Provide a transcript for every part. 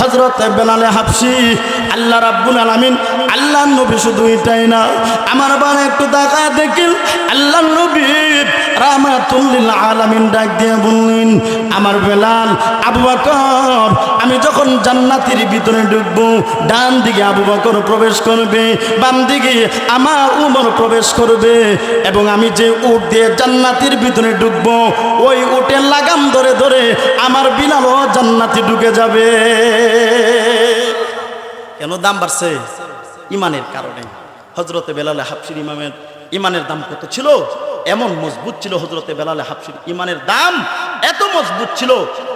হজরত বেলালে হাফসি, আল্লাহ রাব্বুল আলামিন আল্লাহ নবী শুধু এটাই না, আমার বার একটু দেখা দেখিল আল্লাহ নবী রামাতুল্লিল আলামিন ডাক দিয়ে বললেন, আমার বেলাল, আবু বকর, আমি যখন জান্নাতের ভিতরে ঢুকবো ডান দিকে আবু বকর প্রবেশ করবে বাম দিকে আমার উমর প্রবেশ করবে এবং আমি যে উট দিয়ে জান্নাতের ভিতরে ঢুকবো, ওই উটের লাগাম ধরে ধরে আমার বিলালও জান্নাতি ঢুকে যাবে। কেন দাম বাড়ছে? ইমানের কারণে। হজরতে বেলালে হাফসির ইমামের, ইমানের দাম কত ছিল? এমন মজবুত ছিল হজরতে বেলালে হাফসির ইমানের দাম, এত মজবুত ছিল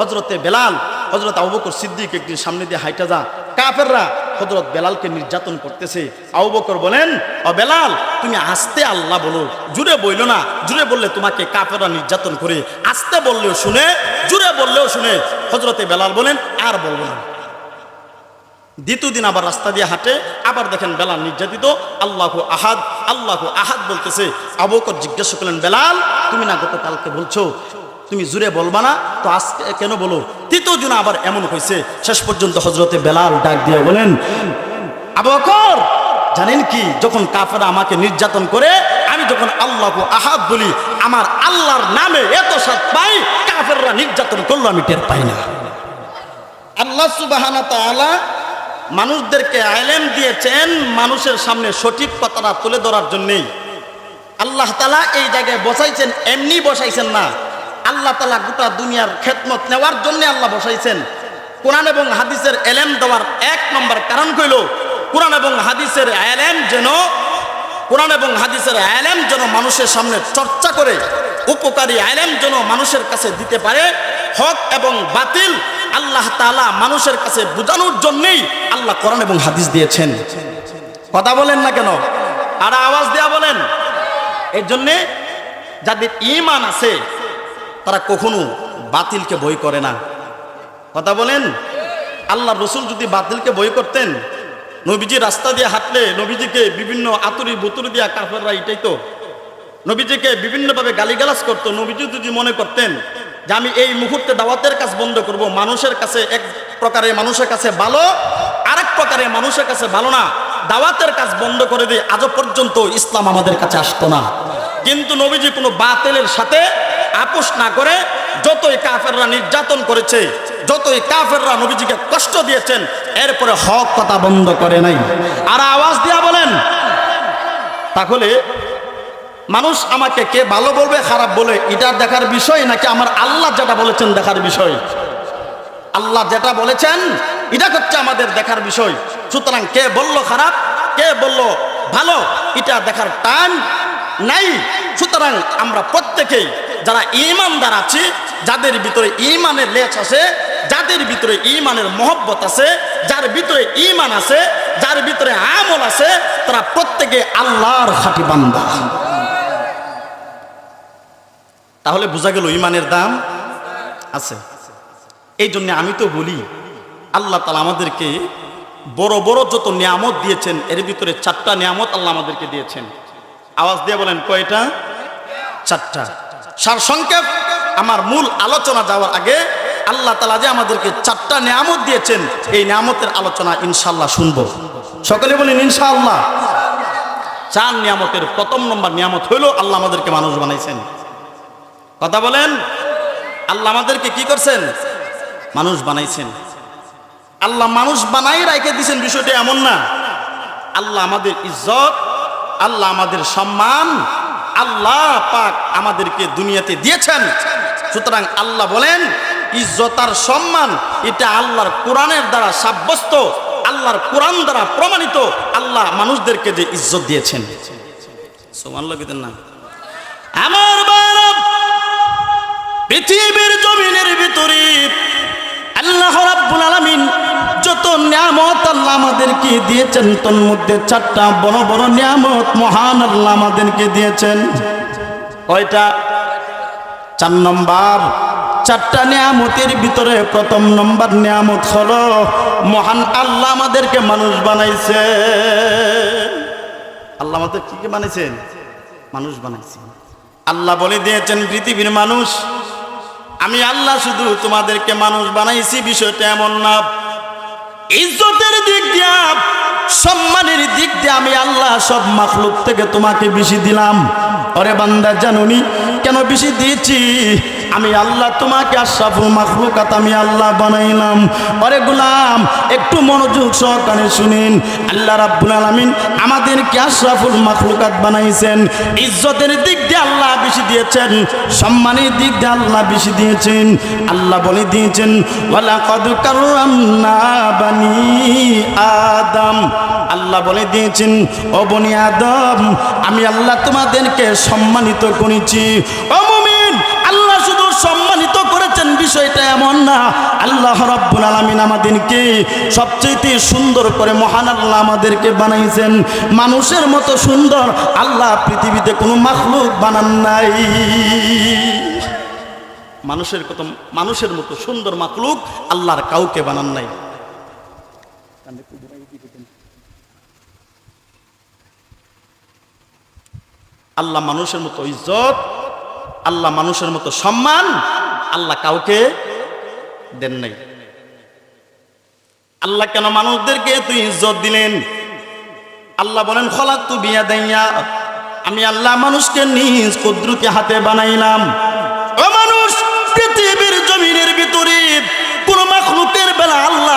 হজরতে বেলাল হজরত আবুবকর সিদ্দিক একদিন সামনে দিয়ে হাইটা যা, কাফেররা হজরত বেলালকে নির্যাতন করতেছে। আবুবকর বলেন, ও বেলাল, তুমি আস্তে আল্লাহ বলো, জুড়ে বইলো না, জুড়ে বললে তোমাকে কাফেররা নির্যাতন করে, আস্তে বললেও শুনে, জুড়ে বললেও শুনে। হজরতে বেলাল বলেন, আর বলব না। দ্বিতীয় দিন আবার রাস্তা দিয়ে হাঁটে, আবার দেখেন বেলাল নির্যাতিত। আল্লাহ আহাদ আল্লাহ আহাদ বলতেছে আবকর জিজ্ঞাসা করলেন, বেলাল, তুমি না গতকালকে বলছো, তুমি জুড়ে বলবা না? তো আজকে কেন বলো? তৃতীয় দিন আবার এমন হয়েছে, শেষ পর্যন্ত হজরতে বেলাল ডাক দিয়ে বলেন আবকর জানেন কি, যখন কাফেরা আমাকে নির্যাতন করে, আমি যখন আল্লাহ আহাদ বলি, আমার আল্লাহর নামে এত সাত পাই, কাফেররা নির্যাতন করল, আমি টের পাই না। আল্লাহ সুবাহানা মানুষদেরকে আইলেম দিয়েছেন মানুষের সামনে সঠিক কথাটা তুলে ধরার জন্যেই। আল্লাহ তালা এই জায়গায় বসাইছেন, এমনি বসাইছেন না। আল্লাহ তালা গোটা দুনিয়ার খেদমত নেওয়ার জন্য আল্লাহ বসাইছেন। কোরআন এবং হাদিসের এলেম দেওয়ার এক নম্বর কারণ কইল কোরআন এবং হাদিসের এলেম যেন, কোরআন এবং হাদিসের আলেম যেন মানুষের সামনে চর্চা করে, উপকারী আলেম যেন মানুষের কাছে দিতে পারে, হক এবং বাতিল আল্লাহ তাআলা মানুষের কাছে বোঝানোর জন্যেই আল্লাহ কোরআন এবং হাদিস দিয়েছেন। কথা বলেন না কেন? আর আওয়াজ দেয়া বলেন। এর জন্যে যাদের ইমান আছে, তারা কখনো বাতিলকে বই করে না। কথা বলেন? আল্লাহ রসুল যদি বাতিলকে বই করতেন, নবীজি রাস্তা দিয়ে হাঁটলে নবীজিকে বিভিন্ন আতুরি বুতুরি দিয়া কাফেররা এটাই তো নবীজিকে বিভিন্নভাবে গালিগালাজ করতো। নবীজি যদি মনে করতেন যে আমি এই মুহূর্তে দাওয়াতের কাজ বন্ধ করব, মানুষের কাছে এক প্রকারে মানুষের কাছে ভালো, আরেক প্রকারে মানুষের কাছে ভালো না। দাওয়াতের কাজ বন্ধ করে দিয়ে আজও পর্যন্ত ইসলাম আমাদের কাছে আসতো না। কিন্তু নবীজি কোনো বাতিলের সাথে আপোষ না করে যতই কাফেররা নির্যাতন করেছে, যতই কাফেররা নবীজিকে কষ্ট দিয়েছেন, এরপরে হক কথা বন্ধ করে নাই। আর আওয়াজ দিয়া বলেন, তাহলে মানুষ আমাকে কে ভালো বলবে, খারাপ বলে, এটা দেখার বিষয় নাকি আমার আল্লাহ যেটা বলেছেন দেখার বিষয়? আল্লাহ যেটা বলেছেন, এটা হচ্ছে আমাদের দেখার বিষয়। সুতরাং কে বলল খারাপ, কে বলল ভালো, এটা দেখার টাইম নাই। সুতরাং আমরা প্রত্যেকেই যারা ইমানদার আছি, যাদের ভিতরে ইমানের লেচ আছে, যাদের ভিতরে ইমানের মহব্বত আছে, যার ভিতরে ইমান আছে, যার ভিতরে আমল আছে, তারা প্রত্যেকে আল্লাহর খাঁটি বান্দা। তাহলে বোঝা গেল ইমানের দাম আছে। এই জন্য আমি তো বলি, আল্লাহ তালা আমাদেরকে বড় বড় যত নিয়ামত দিয়েছেন, এর ভিতরে চারটা নিয়ামত আল্লাহ আমাদেরকে দিয়েছেন। আওয়াজ দিয়ে বলেন, কয়টা? চারটা। সার সংক্ষেপ, আমার মূল আলোচনা যাওয়ার আগে আল্লাহ তালা যে আমাদেরকে চারটা নিয়ামত দিয়েছেন, এই নিয়ামতের আলোচনা ইনশাল্লাহ শুনব। সকলে বলেন, ইনশাআল্লাহ। চার নিয়ামতের প্রথম নম্বর নিয়ামত হইল আল্লাহ আমাদেরকে মানুষ বানাইছেন। কথা বলেন। আল্লাহ আমাদেরকে কি করছেন? মানুষ বানাইছেন। আল্লাহ মানুষ বানাই রাইখে দিয়েছেন বিষয়টা এমন না। আল্লাহ আমাদের ইজ্জত, আল্লাহ আমাদের সম্মান, আল্লাহ পাক আমাদেরকে দুনিয়াতে দিয়েছেন। সুতরাং আল্লাহ বলেন, ইজ্জত আর সম্মান, এটা আল্লাহর কোরআনের দ্বারা সাব্যস্ত, আল্লাহর কোরআন দ্বারা প্রমাণিত, আল্লাহ মানুষদেরকে যে ইজ্জত দিয়েছেন। সোমান লগিতেন না। আমার পৃথিবীর জমিনের ভিতরে আল্লাহ রাব্বুল আলামিন যত নিয়ামত আল্লাহ আমাদেরকে দিয়েছেন তোর মধ্যে চারটা বড় বড় নিয়ামত মহান আল্লাহ আমাদেরকে দিয়েছেন। কয়টা? চার নম্বর, চারটা নিয়ামতের ভিতরে প্রথম নম্বর নিয়ামত হলো মহান আল্লাহ আমাদেরকে মানুষ বানাইছে। আল্লাহ আমাদের কি কি বানাইছেন? মানুষ বানাইছেন আল্লাহ বলে দিয়েছেন পৃথিবীর মানুষ আমি আল্লাহ শুধু তোমাদেরকে মানুষ বানাইছি, বিষয়টা এমন না। ইজ্জতের দিক দিয়া, সম্মানের দিক দিয়ে আমি আল্লাহ সব মাখলুক থেকে তোমাকে বেশি দিলাম। অরে বান্দা জানুনি, কেন বেশি দিয়েছি? আমি আল্লাহ তোমাকে আশরাফুল মাখলুকাত আমি আল্লাহ বানাইলাম। অরে গুলাম, একটু মনোযোগ সহকারে শুনেন। আল্লাহ রাব্বুল আলামিন আমাদেরকে আশরাফুল মাখলুকাত বানাইছেন। ইজ্জতের দিক দিয়ে আল্লাহ বেশি দিয়েছেন, সম্মানের দিক দিয়ে আল্লাহ বেশি দিয়েছেন। আল্লাহ বলে দিয়েছেন, ওয়ালাকাদ বানি আদম। আল্লাহ বলে দিয়েছেন, ও বনি আদম, আমি আল্লাহ তোমাদেরকে সম্মানিত করেছি। ও করেছেন বিষয়টা এমন না। আল্লাহ রাব্বুল আলামিন আমাদেরকে সবচেয়ে সুন্দর করে মহান আল্লাহ আমাদেরকে বানাইছেন। মানুষের মতো সুন্দর আল্লাহ পৃথিবীতে কোনো মাখলুক বানান নাই। মানুষের কত মানুষের মতো সুন্দর মাখলুক আল্লাহর কাউকে বানান নাই। আল্লাহ মানুষের মতো ইজ্জত, আল্লাহ মানুষের মতো সম্মান আল্লাহ কাউকে দেন নাই। আল্লাহ কেন মানুষদেরকে এত ইজ্জত দিলেন? আল্লাহ বলেন খলাক তু বিয়া দেয়া আমি আল্লাহ মানুষকে নিজ কুদরতি হাতে বানাইলাম পৃথিবীর জমিনের ভিতরে কোন মাখলুকের বেলা আল্লাহ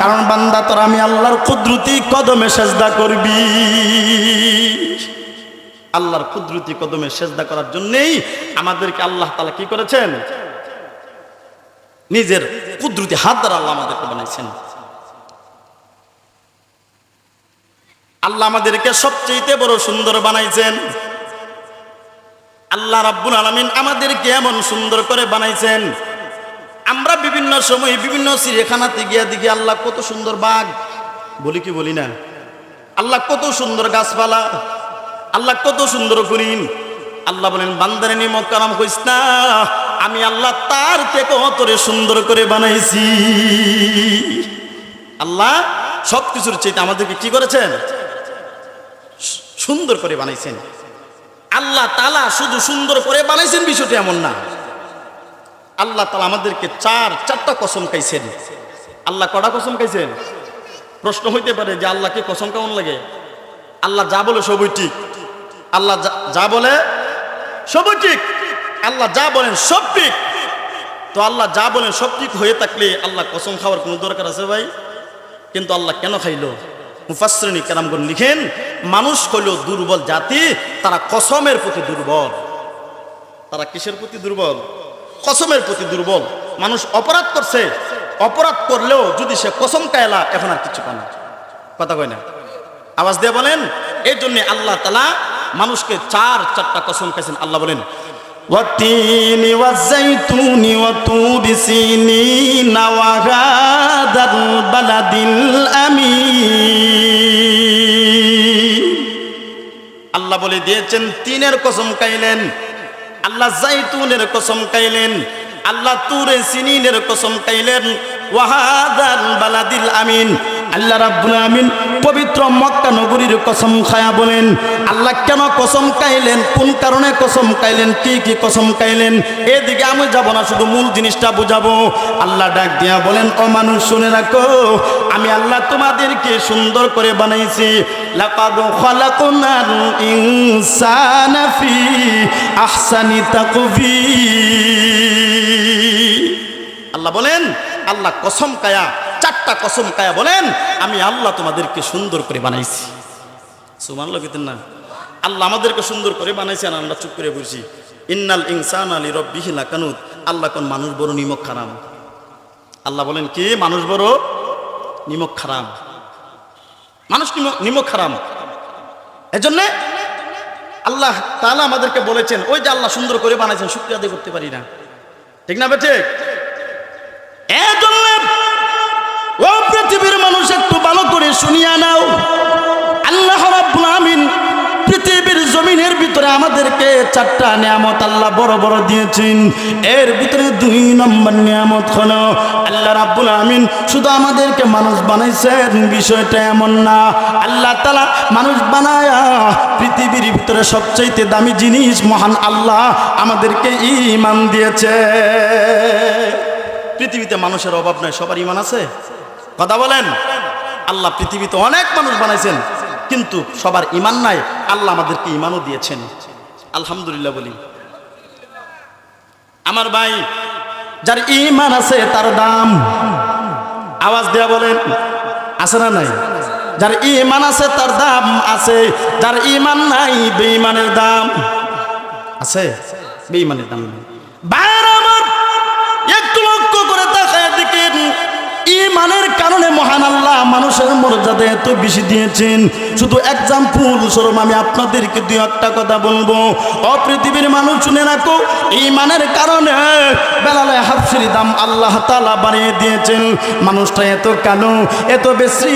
কারণ বান্দা, তোর আমি আল্লাহর কুদরতি কদমে সেজদা করবি। আল্লাহর কুদরতি কদমে সেজদা করার জন্যেই আমাদেরকে আল্লাহ তালা কি করেছেন? নিজের কুদরতি হাত দ্বারা আল্লাহ আমাদেরকে বানাইছেন। আল্লাহ আমাদেরকে সবচেয়ে বড় সুন্দর বানাইছেন। আল্লাহ রাব্বুল আলামিন আমাদেরকে এমন সুন্দর করে বানাইছেন। আমরা বিভিন্ন সময় বিভিন্ন চিড়িয়াখানাতে গিয়া দেখি, আল্লাহ কত সুন্দর বাঘ বলি কি বলি না? আল্লাহ কত সুন্দর গাছপালা। আল্লাহ কত সুন্দর করিন। আল্লাহ বলেন, বান্দারে নিমক কালাম কইস না, আমি আল্লাহ তার থেকে অতরে সুন্দর করে বানাইছি। আল্লাহ সব কিছুর চাইতে আমাদেরকে কি করেছেন? সুন্দর করে বানাইছেন। আল্লাহ তালা শুধু সুন্দর করে বানাইছেন বিষয়টি এমন না। আল্লাহ তালা আমাদেরকে চার, চারটা কসম খাইছেন। আল্লাহ কটা কসম খাইছেন? প্রশ্ন হইতে পারে যে আল্লাহকে কসম কেমন লাগে? আল্লাহ যা বলে সবই ঠিক। আল্লাহ যা- বলে সবই ঠিক। আল্লাহ যা বলেন সব ঠিক। তো আল্লাহ যা বলেন সব ঠিক হয়ে থাকলে আল্লাহ কসম খাওয়ার কোনো দরকার আছে ভাই? কিন্তু আল্লাহ কেন খাইলো? মুফাসরিনী কেরামগণ লিখেন মানুষ হইল দুর্বল জাতি তারা কসমের প্রতি দুর্বল তারা কিসের প্রতি দুর্বল কসমের প্রতি দুর্বল মানুষ অপরাধ করছে অপরাধ করলেও যদি সে কসম কায়লা এখন আর কিছু পায় না কথা কয় না আওয়াজ দিয়ে বলেন এই জন্য আল্লাহ তালা মানুষকে চার চারটা কসম খাইছেন আল্লাহ বলেন والتين والزيتون وطور سينين وهذا البلد الأمين আল্লাহ বলে দিয়েছেন, তিনের কসম কাইলেন আল্লাহ জাইতুনের কসম কাইলেন আল্লাহ তুরে সিনিনের কসম কাইলেন ওয়াহাদাল বালাদিল আমিন। আল্লাহ রাব্বুল আমিন পবিত্র মক্কা নগরীর কসম খায়া বলেন, আল্লাহ কেন কসম কাইলেন কোন কারণে কসম কাইলেন কি কি কসম কাইলেন এদিকে আমি যাব না, শুধু মূল জিনিসটা বুঝাবো। আল্লাহ ডাক দিয়া বলেন, ও মানুষ, শুনে রাখো, আমি আল্লাহ তোমাদেরকে সুন্দর করে বানাইছি। লাকাদ খালাকনাল ইনসানা ফি আহসানি তাকবীর। আল্লাহ বলেন, আল্লাহ কসম কায়া চারটা কসম কায়া বলেন, আমি আল্লাহ তোমাদেরকে সুন্দর করে বানাইছি। সুমান লগিতেন না আল্লাহ আমাদেরকে সুন্দর করে বানাইছেন, আমরা চুপ করে বলছি ইন্নাল ইনসান আলী রব্বিহি লাকানুত আল্লাহ কোন মানুষ বড়, নিমক খারাম। আল্লাহ বলেন, কি মানুষ বড়? নিমক খারাম। মানুষ নিমক- খারাম। এজন্য আল্লাহ তাআলা আমাদেরকে বলেছেন, ওই যে আল্লাহ সুন্দর করে বানাইছেন, শুক্রিয়া আদায় করতে পারি না। ঠিক না এজন্য ও পৃথিবীর মানুষ, একটু ভালো করে শুনিয়া নাও। আল্লাহ রাব্বুল আমিন পৃথিবীর জমিনের ভিতরে আমাদেরকে চারটা নিয়ামত আল্লাহ বড় বড় দিয়েছেন। এর ভিতরে দুই নম্বর নিয়ামত হলো, আল্লাহ রাব্বুল আমিন শুধু আমাদেরকে মানুষ বানাইছেন, বিষয়টা এমন না। আল্লাহ তালা মানুষ বানায়া পৃথিবীর ভিতরে সবচাইতে দামি জিনিস মহান আল্লাহ আমাদেরকে ইমান দিয়েছে। পৃথিবীতে মানুষের অভাব নাই, সবার ইমান আছে? কথা বলেন? আল্লাহ পৃথিবীতে অনেক মানুষ বানাইছেন, কিন্তু সবার ইমান নাই, আল্লাহ আমাদেরকে ইমানও দিয়েছেন। আলহামদুলিল্লাহ বলি। আমার ভাই, যার ইমান আছে তার দাম। আওয়াজ দেয়া বলেন, আছে না নাই? যার ইমান আছে তার দাম আছে, যার ইমান নাই, বেঈমানের দাম আছে। বেঈমানের দাম নেই বাইরে আমার একটু লক্ষ্য করে তাকায় দেখেন ইমানের কারণে মহান আল্লাহ মানুষের মর্যাদা এত বেশি দিয়েছেন। শুধু এক্সাম্পল স্বরূপ আমি আপনাদেরকে দুই একটা কথা বলব। অপৃথিবীর মানুষ শুনে রাখো, ইমানের কারণে বেলালে হাফসির দাম আল্লাহ তালা বাড়িয়ে দিয়েছেন। মানুষটা এত কালো, এত বেশি,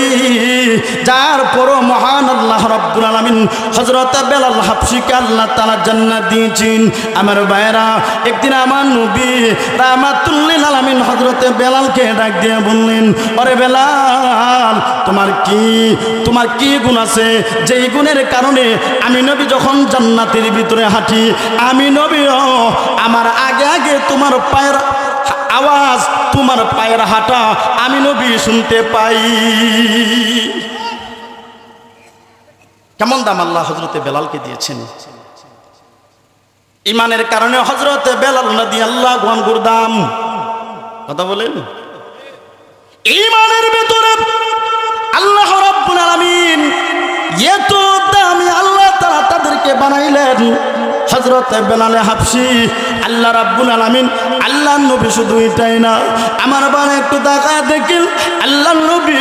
যার পরও মহান আল্লাহ রব্বুল আলমিন হজরত বেলাল হাফসিকে আল্লাহ তালা জান্নাত দিয়েছেন। আমার ভাইরা একদিন আমার নবী রামাতুল্লিল আলমিন হজরতে বেলালকে ডাক দিয়ে বললেন অরে বেলাল, তোমার কি তোমার কি গুণ আছে? যেই গুণের কারণে আমি নবী যখন জান্নাতের ভিতরে হাঁটি, আমি নবীও আমার আগে আগে তোমার পায়ের আওয়াজ, তোমার পায়ের হাঁটা আমি নবী শুনতে পাই। কেমন দাম আল্লাহ হজরতে বেলালকে দিয়েছেন? ইমানের কারণে হজরতে বেলাল নদী আল্লাহ গনগুর দাম। কথা বলেন? ইমানের ভেতরে আল্লাহ রাব্বুল আলামিন এত দামি আল্লাহ তারা তাদেরকে বানাইলেন। হজরত বেলালে হাফসি, আল্লাহ রাব্বুল আলামিন, আল্লাহ নবী শুধু এটাই না, আমার বারে একটু তাকায় দেখিল, আল্লাহ নবী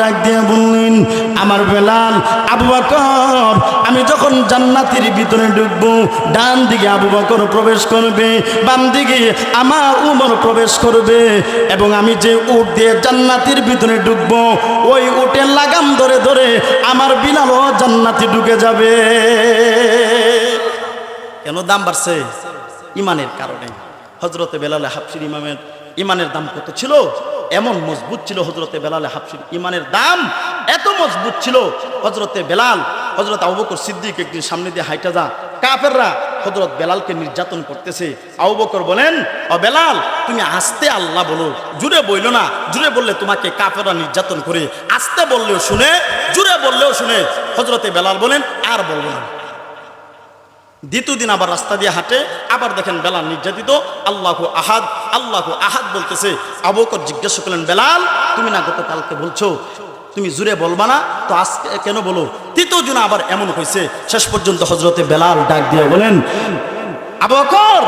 ডাক দিয়ে আমার বেলাল, আবু বকর, আমি যখন জান্নাতের ভিতরে ঢুকবো ডান দিকে আবু বকর প্রবেশ করবে বাম দিকে আমার উমর প্রবেশ করবে এবং আমি যে উট দিয়ে জান্নাতের ভিতরে ঢুকবো, ওই উটের লাগাম ধরে ধরে আমার বিলালও জান্নাতি ঢুকে যাবে। কেন দাম বাড়ছে? ইমানের কারণে। হজরতে বেলালে হাফসির ইমামের ইমানের দাম কত ছিল? এমন মজবুত ছিল হজরতে বেলালে হাফসির ইমানের দাম এত মজবুত ছিল। হজরতে বেলাল হজরত আবুবকর সিদ্দিক একদিন সামনে দিয়ে হাইটা যা। কাফেররা হজরত বেলালকে নির্যাতন করতেছে। আবুবকর বলেন ও বেলাল, তুমি আস্তে আল্লাহ বলো। জুড়ে বইলো না। জুড়ে বললে তোমাকে কাফেররা নির্যাতন করে। আস্তে বললেও শুনে, জুড়ে বললেও শুনে। হজরতে বেলাল বলেন, আর বলব না। দ্বিতীয় দিন আবার রাস্তা দিয়ে হাঁটে, আবার দেখেন বেলাল নির্যাতিত। আল্লাহ আহাদ আল্লাহ আহাদ বলতেছে আবকর জিজ্ঞাসা করলেন, বেলাল, তুমি না গতকালকে বলছো, তুমি জুড়ে বলবা না? তো আজকে কেন বলো? তৃতীয় দিন আবার এমন হয়েছে, শেষ পর্যন্ত হজরতে বেলাল ডাক দিয়ে বলেন আবকর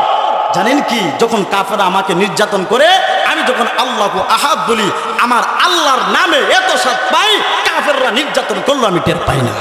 জানেন কি, যখন কাফেরা আমাকে নির্যাতন করে, আমি যখন আল্লাহ আহাদ বলি, আমার আল্লাহর নামে এত সাত পাই, কাফেররা নির্যাতন করল, আমি টের পাই না।